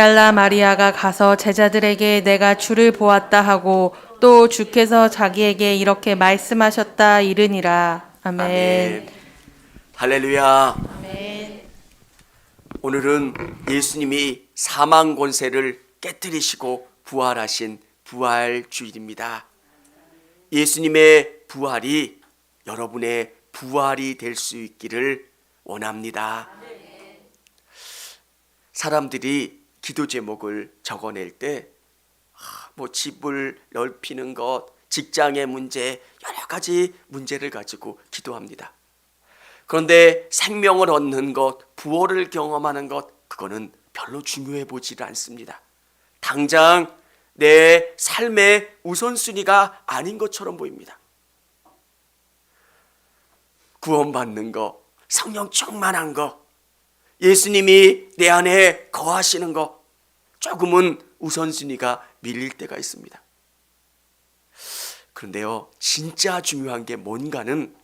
막달라 마리아가 가서 제자들에게 내가 주를 보았다 하고 또 주께서 자기에게 이렇게 말씀하셨다 이르니라. 아멘. 아멘. 할렐루야. 오늘은 예수님이 사망 권세를 깨뜨리시고 부활하신 부활 주일입니다. 예수님의 부활이 여러분의 부활이 될 수 있기를 원합니다. 사람들이 기도 제목을 적어낼 때, 아, 뭐 집을 넓히는 것, 직장의 문제, 여러 가지 문제를 가지고 기도합니다. 그런데 생명을 얻는 것, 부활을 경험하는 것, 그거는 별로 중요해 보지를 않습니다. 당장 내 삶의 우선순위가 아닌 것처럼 보입니다. 구원받는 거, 성령 충만한 거, 예수님이 내 안에 거하시는 거, 조금은 우선순위가 밀릴 때가 있습니다. 그런데요, 진짜 중요한 게 뭔가는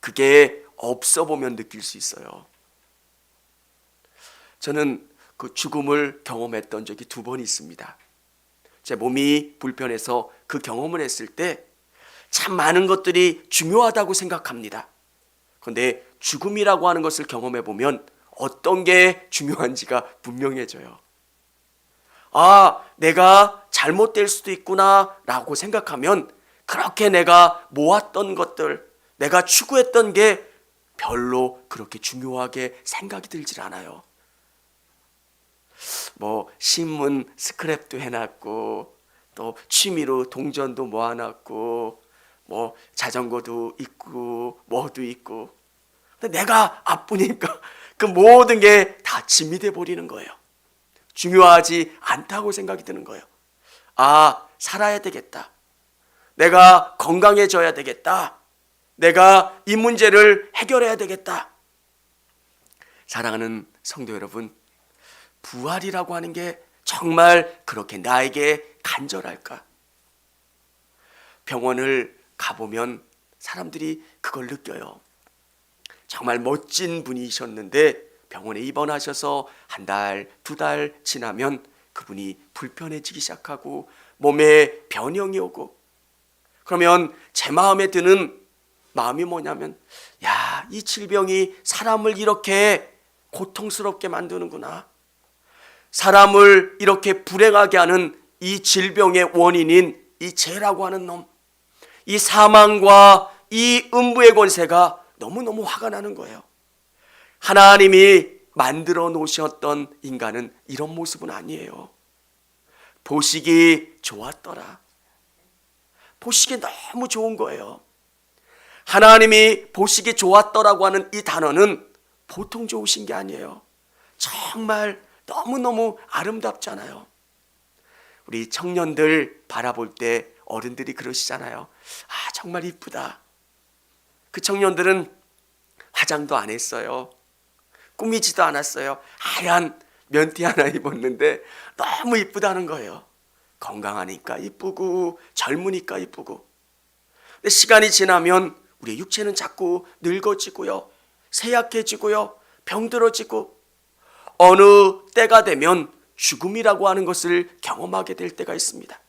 그게 없어 보면 느낄 수 있어요. 저는 그 죽음을 경험했던 적이 두 번 있습니다. 제 몸이 불편해서 그 경험을 했을 때 참 많은 것들이 중요하다고 생각합니다. 그런데 죽음이라고 하는 것을 경험해 보면 어떤 게 중요한지가 분명해져요. 아, 내가 잘못될 수도 있구나 라고 생각하면 그렇게 내가 모았던 것들, 내가 추구했던 게 별로 그렇게 중요하게 생각이 들질 않아요. 뭐 신문 스크랩도 해놨고 또 취미로 동전도 모아놨고 뭐 자전거도 있고 뭐도 있고 근데 내가 아프니까 그 모든 게 다 짐이 돼 버리는 거예요. 중요하지 않다고 생각이 드는 거예요. 아 살아야 되겠다. 내가 건강해져야 되겠다. 내가 이 문제를 해결해야 되겠다. 사랑하는 성도 여러분, 부활이라고 하는 게 정말 그렇게 나에게 간절할까? 병원을 가보면 사람들이 그걸 느껴요. 정말 멋진 분이셨는데 병원에 입원하셔서 한 달, 두 달 지나면 그분이 불편해지기 시작하고 몸에 변형이 오고 그러면 제 마음에 드는 마음이 뭐냐면 야, 이 질병이 사람을 이렇게 고통스럽게 만드는구나. 사람을 이렇게 불행하게 하는 이 질병의 원인인 이 죄라고 하는 놈, 이 사망과 이 음부의 권세가 너무너무 화가 나는 거예요. 하나님이 만들어 놓으셨던 인간은 이런 모습은 아니에요. 보시기 좋았더라. 보시기 너무 좋은 거예요. 하나님이 보시기 좋았더라고 하는 이 단어는 보통 좋으신 게 아니에요. 정말 너무너무 아름답잖아요. 우리 청년들 바라볼 때 어른들이 그러시잖아요. 아, 정말 이쁘다. 그 청년들은 화장도 안 했어요. 꾸미지도 않았어요. 하얀 면티 하나 입었는데 너무 이쁘다는 거예요. 건강하니까 이쁘고 젊으니까 이쁘고. 근데 시간이 지나면 우리의 육체는 자꾸 늙어지고요. 세약해지고요. 병들어지고 어느 때가 되면 죽음이라고 하는 것을 경험하게 될 때가 있습니다.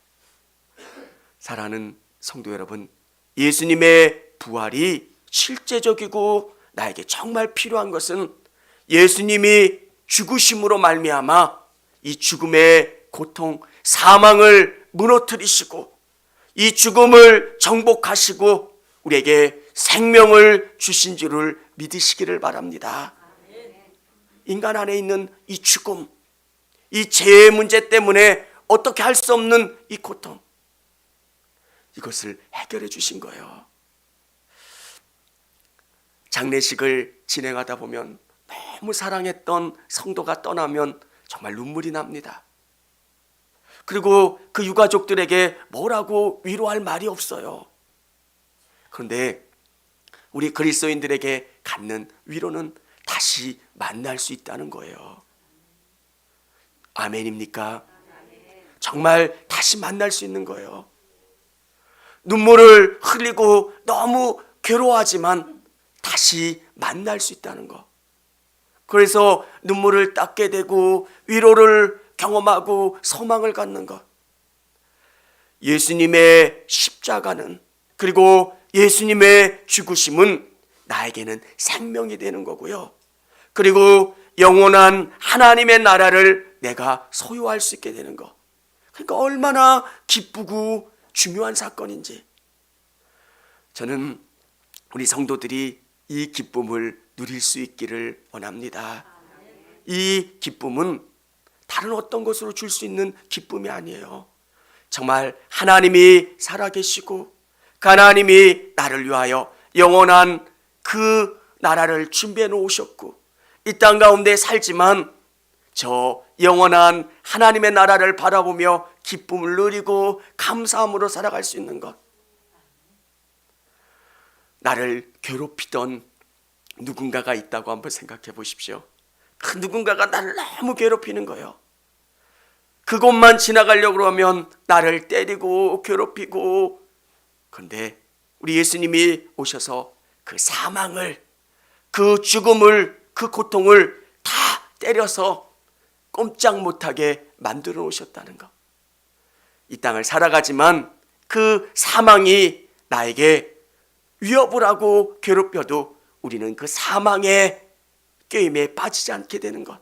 사랑하는 성도 여러분, 예수님의 부활이 실제적이고 나에게 정말 필요한 것은 예수님이 죽으심으로 말미암아 이 죽음의 고통, 사망을 무너뜨리시고 이 죽음을 정복하시고 우리에게 생명을 주신 줄을 믿으시기를 바랍니다. 인간 안에 있는 이 죽음, 이 죄의 문제 때문에 어떻게 할 수 없는 이 고통, 이것을 해결해 주신 거예요. 장례식을 진행하다 보면 너무 사랑했던 성도가 떠나면 정말 눈물이 납니다. 그리고 그 유가족들에게 뭐라고 위로할 말이 없어요. 그런데 우리 그리스도인들에게 갖는 위로는 다시 만날 수 있다는 거예요. 아멘입니까? 정말 다시 만날 수 있는 거예요. 눈물을 흘리고 너무 괴로워하지만 다시 만날 수 있다는 거. 그래서 눈물을 닦게 되고 위로를 경험하고 소망을 갖는 것. 예수님의 십자가는 그리고 예수님의 죽으심은 나에게는 생명이 되는 거고요. 그리고 영원한 하나님의 나라를 내가 소유할 수 있게 되는 것. 그러니까 얼마나 기쁘고 중요한 사건인지. 저는 우리 성도들이 이 기쁨을 누릴 수 있기를 원합니다. 이 기쁨은 다른 어떤 것으로 줄 수 있는 기쁨이 아니에요. 정말 하나님이 살아계시고 그 하나님이 나를 위하여 영원한 그 나라를 준비해 놓으셨고 이 땅 가운데 살지만 저 영원한 하나님의 나라를 바라보며 기쁨을 누리고 감사함으로 살아갈 수 있는 것. 나를 괴롭히던 누군가가 있다고 한번 생각해 보십시오. 그 누군가가 나를 너무 괴롭히는 거예요. 그곳만 지나가려고 하면 나를 때리고 괴롭히고 그런데 우리 예수님이 오셔서 그 사망을 그 죽음을 그 고통을 다 때려서 꼼짝 못하게 만들어 놓으셨다는 것. 이 땅을 살아가지만 그 사망이 나에게 위협을 하고 괴롭혀도 우리는 그 사망의 게임에 빠지지 않게 되는 것.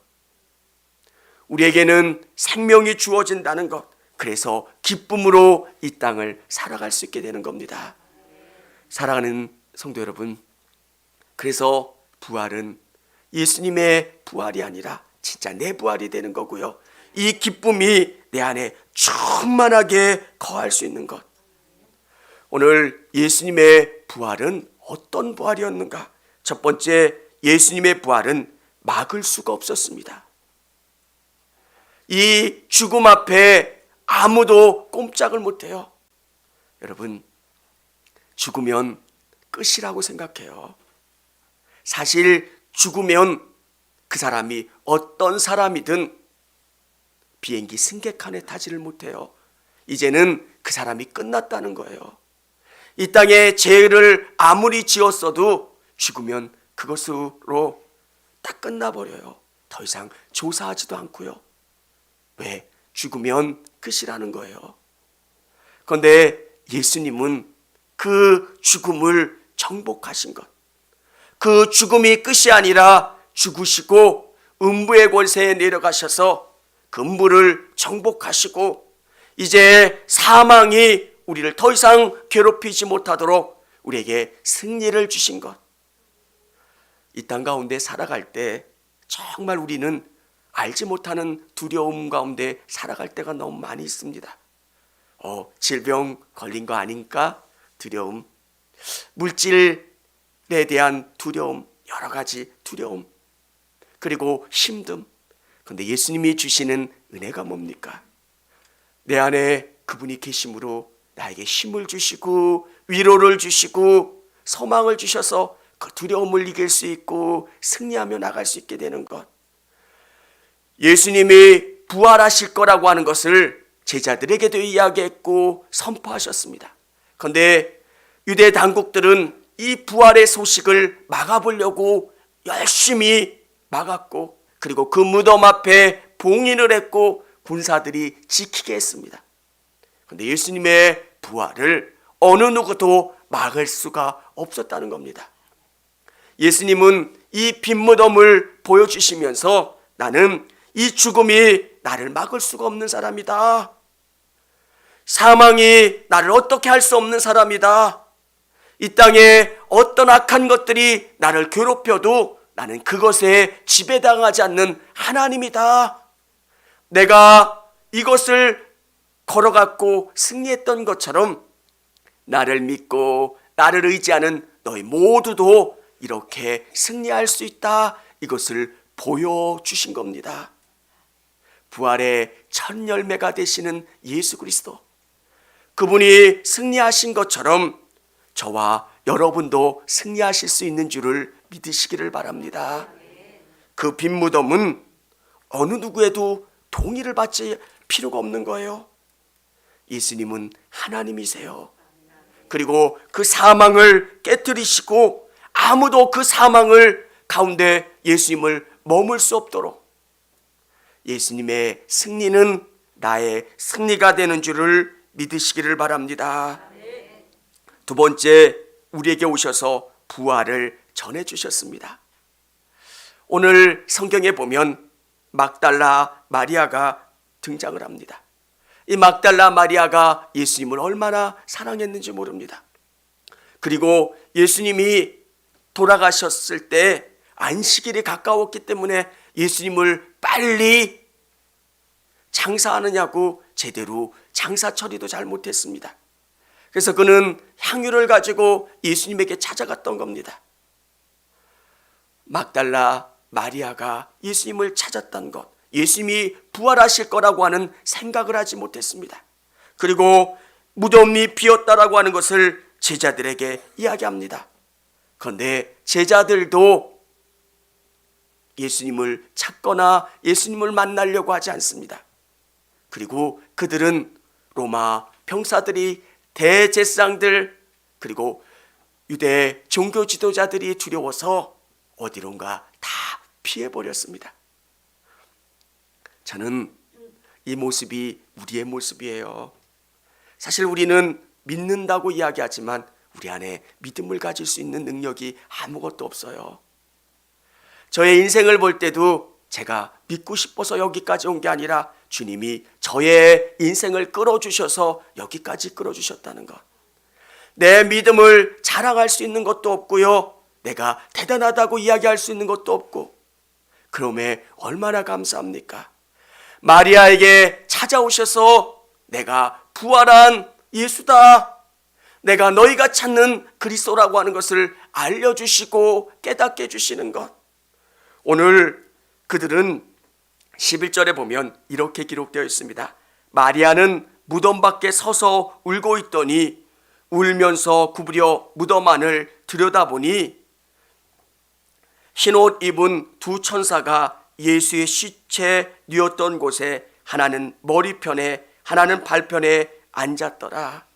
우리에게는 생명이 주어진다는 것. 그래서 기쁨으로 이 땅을 살아갈 수 있게 되는 겁니다. 사랑하는 성도 여러분. 그래서 부활은 예수님의 부활이 아니라 진짜 내 부활이 되는 거고요. 이 기쁨이 내 안에 충만하게 거할 수 있는 것. 오늘 예수님의 부활은 어떤 부활이었는가? 첫 번째, 예수님의 부활은 막을 수가 없었습니다. 이 죽음 앞에 아무도 꼼짝을 못해요. 여러분, 죽으면 끝이라고 생각해요. 사실 죽으면 그 사람이 어떤 사람이든 비행기 승객칸에 타지를 못해요. 이제는 그 사람이 끝났다는 거예요. 이 땅에 죄를 아무리 지었어도 죽으면 그것으로 딱 끝나버려요. 더 이상 조사하지도 않고요. 왜? 죽으면 끝이라는 거예요. 그런데 예수님은 그 죽음을 정복하신 것. 그 죽음이 끝이 아니라 죽으시고 음부의 권세에 내려가셔서 그 음부를 정복하시고 이제 사망이 우리를 더 이상 괴롭히지 못하도록 우리에게 승리를 주신 것. 이 땅 가운데 살아갈 때 정말 우리는 알지 못하는 두려움 가운데 살아갈 때가 너무 많이 있습니다. 어, 질병 걸린 거 아닌가? 두려움. 물질에 대한 두려움, 여러 가지 두려움. 그리고 힘듦. 근데 예수님이 주시는 은혜가 뭡니까? 내 안에 그분이 계심으로 나에게 힘을 주시고 위로를 주시고 소망을 주셔서 그 두려움을 이길 수 있고 승리하며 나갈 수 있게 되는 것. 예수님이 부활하실 거라고 하는 것을 제자들에게도 이야기했고 선포하셨습니다. 그런데 유대 당국들은 이 부활의 소식을 막아보려고 열심히 막았고 그리고 그 무덤 앞에 봉인을 했고 군사들이 지키게 했습니다. 그런데 예수님의 부활을 어느 누구도 막을 수가 없었다는 겁니다. 예수님은 이 빈무덤을 보여주시면서 나는 이 죽음이 나를 막을 수가 없는 사람이다. 사망이 나를 어떻게 할 수 없는 사람이다. 이 땅에 어떤 악한 것들이 나를 괴롭혀도 나는 그것에 지배당하지 않는 하나님이다. 내가 이것을 걸어갔고 승리했던 것처럼 나를 믿고 나를 의지하는 너희 모두도 이렇게 승리할 수 있다. 이것을 보여주신 겁니다. 부활의 첫 열매가 되시는 예수 그리스도. 그분이 승리하신 것처럼 저와 여러분도 승리하실 수 있는 줄을 믿으시기를 바랍니다. 그 빈 무덤은 어느 누구에도 동의를 받지 필요가 없는 거예요. 예수님은 하나님이세요. 그리고 그 사망을 깨뜨리시고 아무도 그 사망을 가운데 예수님을 머물 수 없도록 예수님의 승리는 나의 승리가 되는 줄을 믿으시기를 바랍니다. 두 번째, 우리에게 오셔서 부활을 전해 주셨습니다. 오늘 성경에 보면 막달라 마리아가 등장을 합니다. 이 막달라 마리아가 예수님을 얼마나 사랑했는지 모릅니다. 그리고 예수님이 돌아가셨을 때 안식일이 가까웠기 때문에 예수님을 빨리 장사하느냐고 제대로 장사 처리도 잘 못했습니다. 그래서 그는 향유를 가지고 예수님에게 찾아갔던 겁니다. 막달라 마리아가 예수님을 찾았던 것, 예수님이 부활하실 거라고 하는 생각을 하지 못했습니다. 그리고 무덤이 비었다라고 하는 것을 제자들에게 이야기합니다. 그런데 제자들도 예수님을 찾거나 예수님을 만나려고 하지 않습니다. 그리고 그들은 로마 병사들이 대제사장들 그리고 유대 종교 지도자들이 두려워서 어디론가 다 피해 버렸습니다. 저는 이 모습이 우리의 모습이에요. 사실 우리는 믿는다고 이야기하지만 우리 안에 믿음을 가질 수 있는 능력이 아무것도 없어요. 저의 인생을 볼 때도 제가 믿고 싶어서 여기까지 온 게 아니라 주님이 저의 인생을 끌어주셔서 여기까지 끌어주셨다는 것. 내 믿음을 자랑할 수 있는 것도 없고요. 내가 대단하다고 이야기할 수 있는 것도 없고. 그럼에 얼마나 감사합니까? 마리아에게 찾아오셔서 내가 부활한 예수다. 내가 너희가 찾는 그리스도라고 하는 것을 알려주시고 깨닫게 해주시는 것. 오늘 그들은 11절에 보면 이렇게 기록되어 있습니다. 마리아는 무덤 밖에 서서 울고 있더니 울면서 구부려 무덤 안을 들여다보니 흰옷 입은 두 천사가 예수의 시체 뉘었던 곳에 하나는 머리편에 하나는 발편에 앉았더라.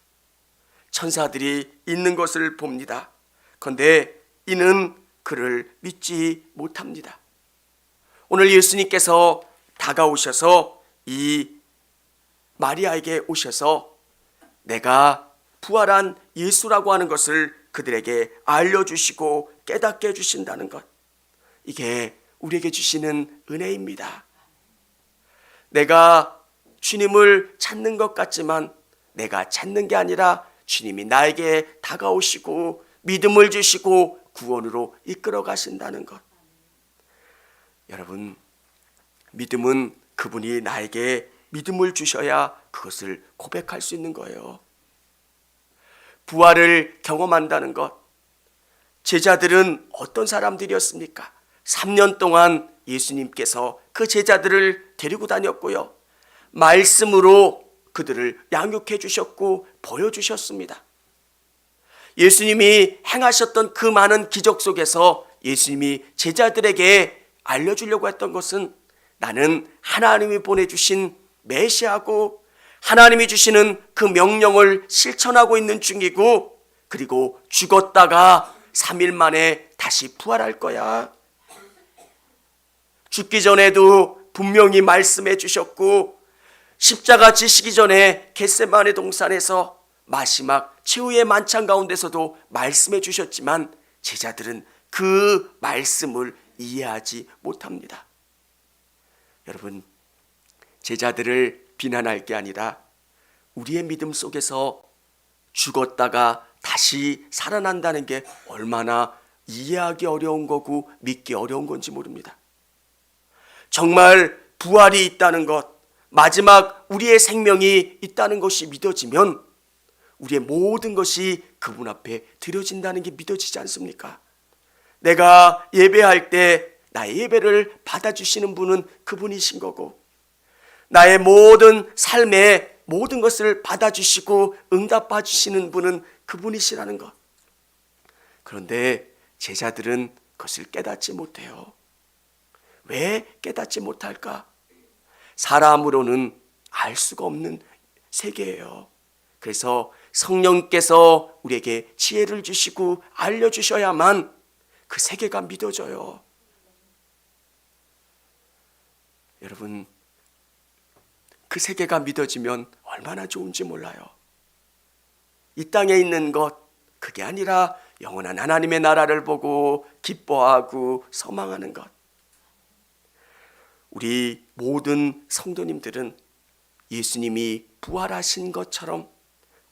천사들이 있는 것을 봅니다. 그런데 이는 그를 믿지 못합니다. 오늘 예수님께서 다가오셔서 이 마리아에게 오셔서 내가 부활한 예수라고 하는 것을 그들에게 알려주시고 깨닫게 해주신다는 것. 이게 우리에게 주시는 은혜입니다. 내가 주님을 찾는 것 같지만 내가 찾는 게 아니라 주님이 나에게 다가오시고 믿음을 주시고 구원으로 이끌어 가신다는 것. 여러분, 믿음은 그분이 나에게 믿음을 주셔야 그것을 고백할 수 있는 거예요. 부활을 경험한다는 것. 제자들은 어떤 사람들이었습니까? 3년 동안 예수님께서 그 제자들을 데리고 다녔고요. 말씀으로 그들을 양육해 주셨고 보여주셨습니다. 예수님이 행하셨던 그 많은 기적 속에서 예수님이 제자들에게 알려주려고 했던 것은 나는 하나님이 보내주신 메시아고 하나님이 주시는 그 명령을 실천하고 있는 중이고 그리고 죽었다가 3일 만에 다시 부활할 거야. 죽기 전에도 분명히 말씀해 주셨고 십자가 지시기 전에 겟세마네 동산에서 마지막 최후의 만찬 가운데서도 말씀해 주셨지만 제자들은 그 말씀을 이해하지 못합니다. 여러분, 제자들을 비난할 게 아니라 우리의 믿음 속에서 죽었다가 다시 살아난다는 게 얼마나 이해하기 어려운 거고 믿기 어려운 건지 모릅니다. 정말 부활이 있다는 것, 마지막 우리의 생명이 있다는 것이 믿어지면 우리의 모든 것이 그분 앞에 드려진다는 게 믿어지지 않습니까? 내가 예배할 때 나의 예배를 받아주시는 분은 그분이신 거고, 나의 모든 삶의 모든 것을 받아주시고 응답해 주시는 분은 그분이시라는 것. 그런데 제자들은 그것을 깨닫지 못해요. 왜 깨닫지 못할까? 사람으로는 알 수가 없는 세계예요. 그래서 성령께서 우리에게 지혜를 주시고 알려주셔야만 그 세계가 믿어져요. 여러분, 그 세계가 믿어지면 얼마나 좋은지 몰라요. 이 땅에 있는 것, 그게 아니라 영원한 하나님의 나라를 보고 기뻐하고 소망하는 것. 우리 모든 성도님들은 예수님이 부활하신 것처럼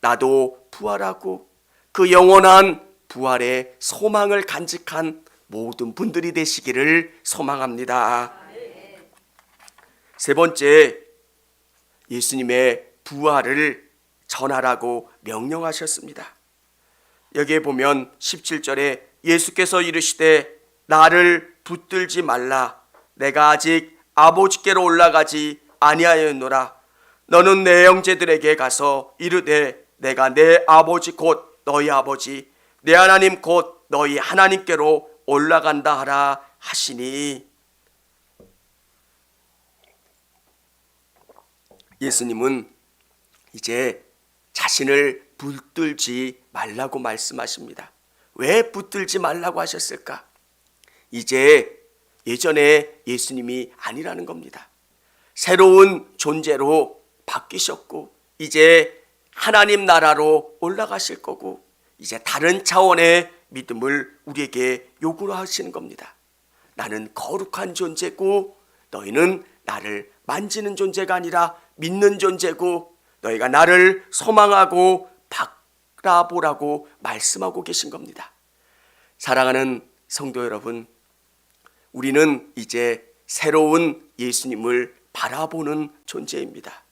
나도 부활하고 그 영원한 부활의 소망을 간직한 모든 분들이 되시기를 소망합니다. 세 번째, 예수님의 부활을 전하라고 명령하셨습니다. 여기에 보면 17절에 예수께서 이르시되 나를 붙들지 말라 내가 아직 아버지께로 올라가지 아니하였노라 너는 내 형제들에게 가서 이르되 내가 내 아버지 곧 너희 아버지 내 하나님 곧 너희 하나님께로 올라간다 하라 하시니 예수님은 이제 자신을 붙들지 말라고 말씀하십니다. 왜 붙들지 말라고 하셨을까? 이제 예전에 예수님이 아니라는 겁니다. 새로운 존재로 바뀌셨고, 이제 하나님 나라로 올라가실 거고, 이제 다른 차원의 믿음을 우리에게 요구하시는 겁니다. 나는 거룩한 존재고, 너희는 나를 만지는 존재가 아니라 믿는 존재고, 너희가 나를 소망하고 바라보라고 말씀하고 계신 겁니다. 사랑하는 성도 여러분, 우리는 이제 새로운 예수님을 바라보는 존재입니다.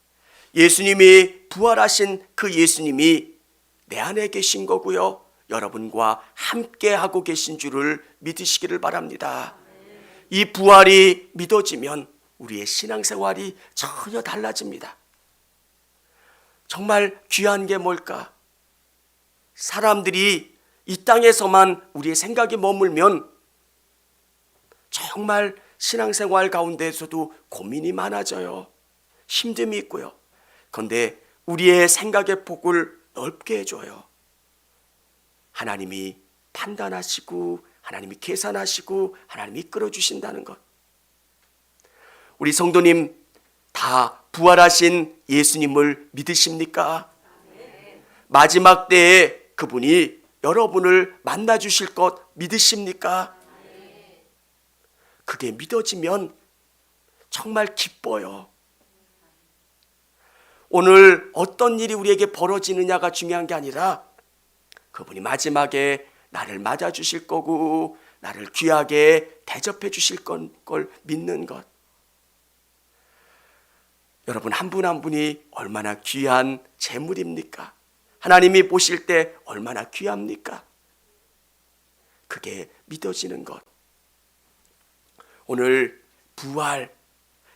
예수님이 부활하신 그 예수님이 내 안에 계신 거고요. 여러분과 함께 하고 계신 줄을 믿으시기를 바랍니다. 이 부활이 믿어지면 우리의 신앙생활이 전혀 달라집니다. 정말 귀한 게 뭘까? 사람들이 이 땅에서만 우리의 생각이 머물면 정말 신앙생활 가운데에서도 고민이 많아져요. 힘듦이 있고요. 그런데 우리의 생각의 폭을 넓게 해줘요. 하나님이 판단하시고 하나님이 계산하시고 하나님이 이끌어 주신다는 것. 우리 성도님 다 부활하신 예수님을 믿으십니까? 마지막 때에 그분이 여러분을 만나 주실 것 믿으십니까? 그게 믿어지면 정말 기뻐요. 오늘 어떤 일이 우리에게 벌어지느냐가 중요한 게 아니라 그분이 마지막에 나를 맞아 주실 거고 나를 귀하게 대접해 주실 건- 걸 믿는 것. 여러분 한 분한 분이 얼마나 귀한 재물입니까? 하나님이 보실 때 얼마나 귀합니까? 그게 믿어지는 것. 오늘 부활,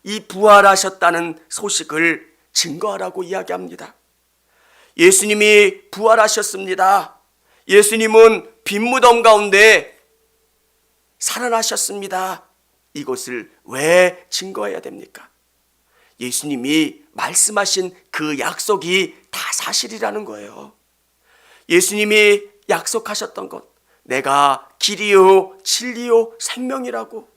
이 부활하셨다는 소식을 증거하라고 이야기합니다. 예수님이 부활하셨습니다. 예수님은 빈 무덤 가운데 살아나셨습니다. 이것을 왜 증거해야 됩니까? 예수님이 말씀하신 그 약속이 다 사실이라는 거예요. 예수님이 약속하셨던 것, 내가 길이요, 진리요, 생명이라고.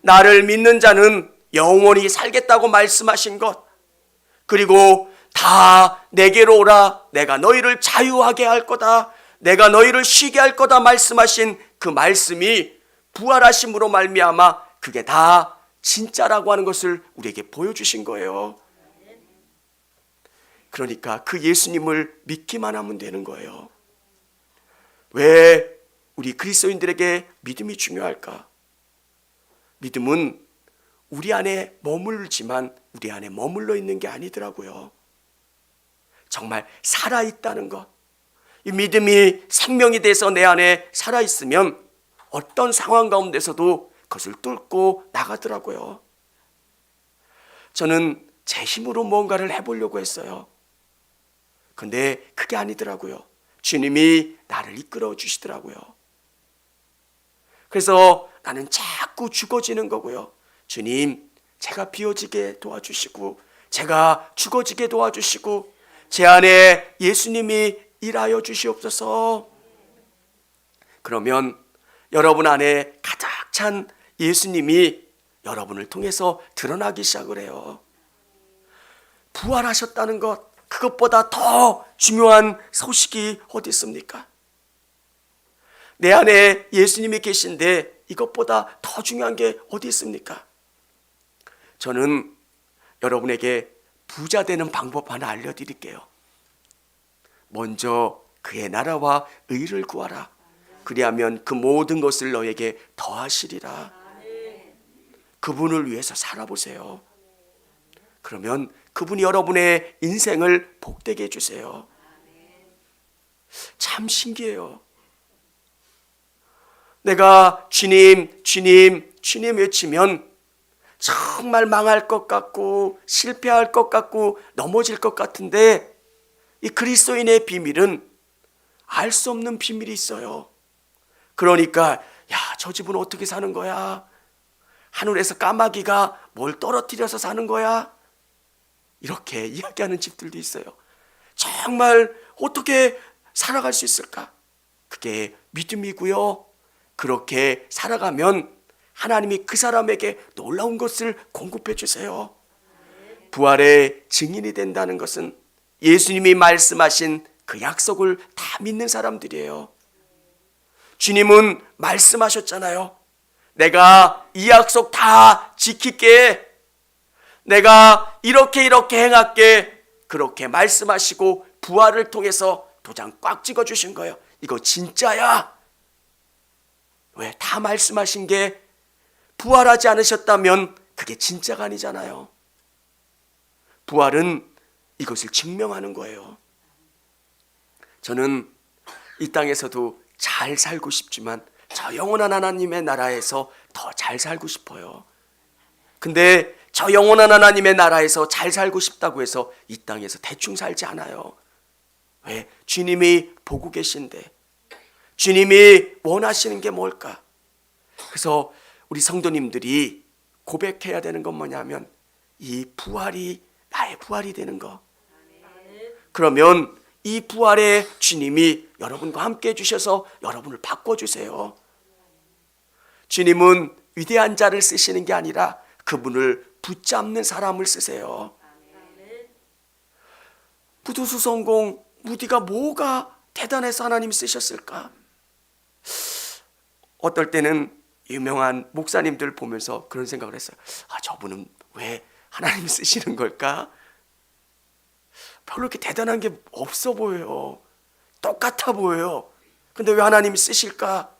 나를 믿는 자는 영원히 살겠다고 말씀하신 것, 그리고 다 내게로 오라, 내가 너희를 자유하게 할 거다, 내가 너희를 쉬게 할 거다 말씀하신 그 말씀이 부활하심으로 말미암아 그게 다 진짜라고 하는 것을 우리에게 보여주신 거예요. 그러니까 그 예수님을 믿기만 하면 되는 거예요. 왜 우리 그리스도인들에게 믿음이 중요할까? 믿음은 우리 안에 머물지만 우리 안에 머물러 있는 게 아니더라고요. 정말 살아 있다는 것. 이 믿음이 생명이 돼서 내 안에 살아 있으면 어떤 상황 가운데서도 그것을 뚫고 나가더라고요. 저는 제 힘으로 뭔가를 해보려고 했어요. 근데 그게 아니더라고요. 주님이 나를 이끌어 주시더라고요. 그래서 나는 자꾸 죽어지는 거고요. 주님, 제가 비워지게 도와주시고, 제가 죽어지게 도와주시고, 제 안에 예수님이 일하여 주시옵소서. 그러면 여러분 안에 가득 찬 예수님이 여러분을 통해서 드러나기 시작을 해요. 부활하셨다는 것, 그것보다 더 중요한 소식이 어디 있습니까? 내 안에 예수님이 계신데 이것보다 더 중요한 게 어디 있습니까? 저는 여러분에게 부자 되는 방법 하나 알려드릴게요. 먼저 그의 나라와 의를 구하라. 그리하면 그 모든 것을 너에게 더하시리라. 그분을 위해서 살아보세요. 그러면 그분이 여러분의 인생을 복되게 해주세요. 참 신기해요. 내가 주님, 주님, 주님 외치면 정말 망할 것 같고 실패할 것 같고 넘어질 것 같은데 이 그리스도인의 비밀은 알 수 없는 비밀이 있어요. 그러니까 야, 저 집은 어떻게 사는 거야? 하늘에서 까마귀가 뭘 떨어뜨려서 사는 거야? 이렇게 이야기하는 집들도 있어요. 정말 어떻게 살아갈 수 있을까? 그게 믿음이고요. 그렇게 살아가면 하나님이 그 사람에게 놀라운 것을 공급해 주세요. 부활의 증인이 된다는 것은 예수님이 말씀하신 그 약속을 다 믿는 사람들이에요. 주님은 말씀하셨잖아요. 내가 이 약속 다 지킬게. 내가 이렇게 이렇게 행할게. 그렇게 말씀하시고 부활을 통해서 도장 꽉 찍어 주신 거예요. 이거 진짜야. 왜 다 말씀하신 게 부활하지 않으셨다면 그게 진짜가 아니잖아요. 부활은 이것을 증명하는 거예요. 저는 이 땅에서도 잘 살고 싶지만 저 영원한 하나님의 나라에서 더 잘 살고 싶어요. 근데 저 영원한 하나님의 나라에서 잘 살고 싶다고 해서 이 땅에서 대충 살지 않아요. 왜? 주님이 보고 계신데. 주님이 원하시는 게 뭘까? 그래서 우리 성도님들이 고백해야 되는 건 뭐냐면 이 부활이 나의 부활이 되는 거. 그러면 이 부활의 주님이 여러분과 함께 해주셔서 여러분을 바꿔주세요. 주님은 위대한 자를 쓰시는 게 아니라 그분을 붙잡는 사람을 쓰세요. 부두수 성공 무디가 뭐가 대단해서 하나님 쓰셨을까? 어떨 때는 유명한 목사님들 보면서 그런 생각을 했어요. 아, 저분은 왜 하나님 쓰시는 걸까? 별로 이렇게 대단한 게 없어 보여요. 똑같아 보여요. 근데 왜 하나님이 쓰실까?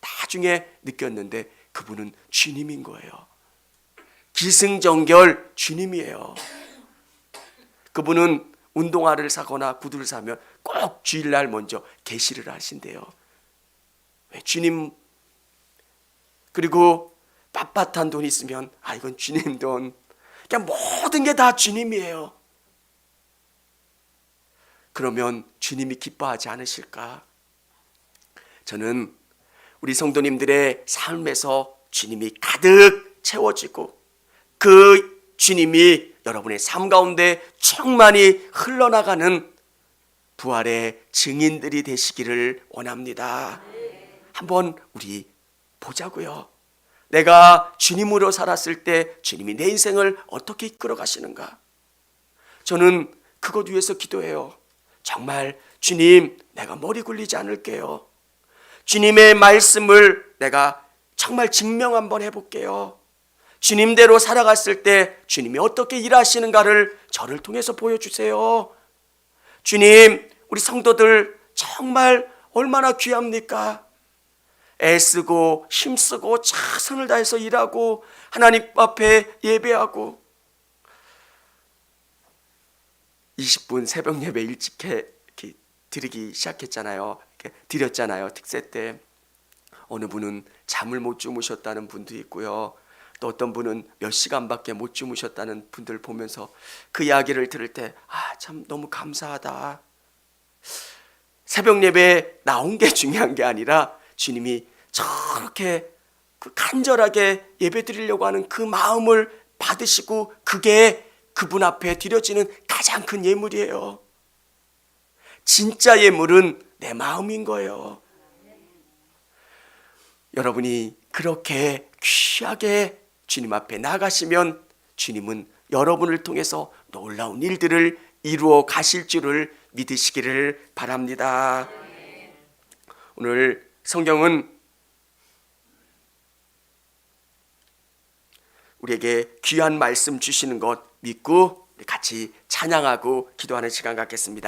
나중에 느꼈는데 그분은 주님인 거예요. 기승전결 주님이에요. 그분은 운동화를 사거나 구두를 사면 꼭 주일날 먼저 계시를 하신대요. 왜 주님 그리고 빳빳한 돈 있으면 아 이건 주님 돈. 그냥 모든 게 다 주님이에요. 그러면 주님이 기뻐하지 않으실까? 저는 우리 성도님들의 삶에서 주님이 가득 채워지고 그 주님이 여러분의 삶 가운데 충만히 흘러나가는 부활의 증인들이 되시기를 원합니다. 한번 우리 보자고요. 내가 주님으로 살았을 때 주님이 내 인생을 어떻게 이끌어 가시는가? 저는 그것 위해서 기도해요. 정말 주님, 내가 머리 굴리지 않을게요. 주님의 말씀을 내가 정말 증명 한번 해볼게요. 주님대로 살아갔을 때 주님이 어떻게 일하시는가를 저를 통해서 보여주세요. 주님, 우리 성도들 정말 얼마나 귀합니까? 애쓰고 힘쓰고 최선을 다해서 일하고 하나님 앞에 예배하고 20분 새벽 예배 일찍 해 이렇게 드리기 시작했잖아요. 이렇게 드렸잖아요. 특세 때 어느 분은 잠을 못 주무셨다는 분도 있고요. 또 어떤 분은 몇 시간밖에 못 주무셨다는 분들 보면서 그 이야기를 들을 때 아 참 너무 감사하다. 새벽 예배에 나온 게 중요한 게 아니라 주님이 저렇게 그 간절하게 예배 드리려고 하는 그 마음을 받으시고 그게 그분 앞에 드려지는 가장 큰 예물이에요. 진짜 예물은 내 마음인 거예요. 여러분이 그렇게 귀하게 주님 앞에 나가시면 주님은 여러분을 통해서 놀라운 일들을 이루어 가실 줄을 믿으시기를 바랍니다. 오늘 성경은 우리에게 귀한 말씀 주시는 것 믿고 같이 찬양하고 기도하는 시간 갖겠습니다.